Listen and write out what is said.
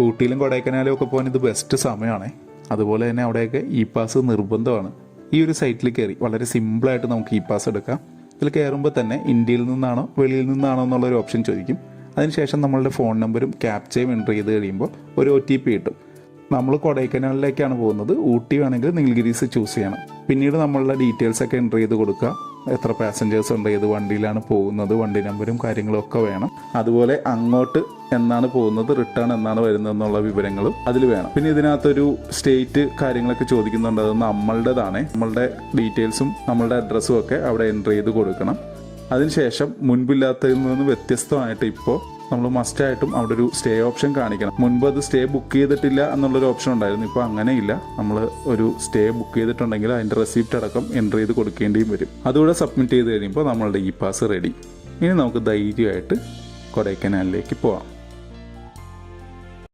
ഊട്ടിയിലും കൊടൈക്കനാലും ഒക്കെ പോകാൻ ഇത് ബെസ്റ്റ് സമയമാണ്. അതുപോലെ തന്നെ അവിടെയൊക്കെ ഇ പാസ് നിർബന്ധമാണ്. ഈ ഒരു സൈറ്റിൽ കയറി വളരെ സിമ്പിളായിട്ട് നമുക്ക് ഇ പാസ് എടുക്കാം. ഇതിൽ കയറുമ്പോൾ തന്നെ ഇന്ത്യയിൽ നിന്നാണോ വെളിയിൽ നിന്നാണോ എന്നുള്ളൊരു ഓപ്ഷൻ ചോദിക്കും. അതിനുശേഷം നമ്മളുടെ ഫോൺ നമ്പറും ക്യാപ്ചയും എന്റർ ചെയ്ത് കഴിയുമ്പോൾ ഒരു ഒ ടി പി കിട്ടും. നമ്മൾ കൊടൈക്കനാലിലേക്കാണ് പോകുന്നത്. ഊട്ടി വേണമെങ്കിൽ നീൽഗിരീസ് ചൂസ് ചെയ്യണം. പിന്നീട് നമ്മളുടെ ഡീറ്റെയിൽസ് ഒക്കെ എന്റർ ചെയ്ത് കൊടുക്കുക. എത്ര പാസഞ്ചേഴ്സ് ഉണ്ട് ഏത് വണ്ടിയിലാണ് പോകുന്നത് വണ്ടി നമ്പരും കാര്യങ്ങളൊക്കെ വേണം. അതുപോലെ അങ്ങോട്ട് എന്നാണ് പോകുന്നത് റിട്ടേൺ എന്നാണ് വരുന്നത് എന്നുള്ള വിവരങ്ങളും അതിൽ വേണം. പിന്നെ ഇതിനകത്തൊരു സ്റ്റേറ്റ് കാര്യങ്ങളൊക്കെ ചോദിക്കുന്നുണ്ട് അത് നമ്മളുടേതാണ്. നമ്മളുടെ ഡീറ്റെയിൽസും നമ്മളുടെ അഡ്രസ്സും ഒക്കെ അവിടെ എന്റർ ചെയ്ത് കൊടുക്കണം. അതിനുശേഷം മുൻപില്ലാത്തതിൽ നിന്ന് വ്യത്യസ്തമായിട്ട് ഇപ്പോൾ നമ്മൾ മസ്റ്റായിട്ടും അവിടെ ഒരു സ്റ്റേ ഓപ്ഷൻ കാണിക്കണം. മുൻപ് അത് സ്റ്റേ ബുക്ക് ചെയ്തിട്ടില്ല എന്നുള്ളൊരു ഓപ്ഷൻ ഉണ്ടായിരുന്നു. ഇപ്പോൾ അങ്ങനെയില്ല. നമ്മൾ ഒരു സ്റ്റേ ബുക്ക് ചെയ്തിട്ടുണ്ടെങ്കിൽ അതിന്റെ റെസിപ്റ്റ് അടക്കം എന്റർ ചെയ്ത് കൊടുക്കേണ്ടിയും വരും. അതുകൂടെ സബ്മിറ്റ് ചെയ്ത് കഴിയുമ്പോൾ നമ്മളുടെ ഇ പാസ് റെഡി ഇനി നമുക്ക് ധൈര്യമായിട്ട് കൊടൈക്കനാലിലേക്ക് പോവാം.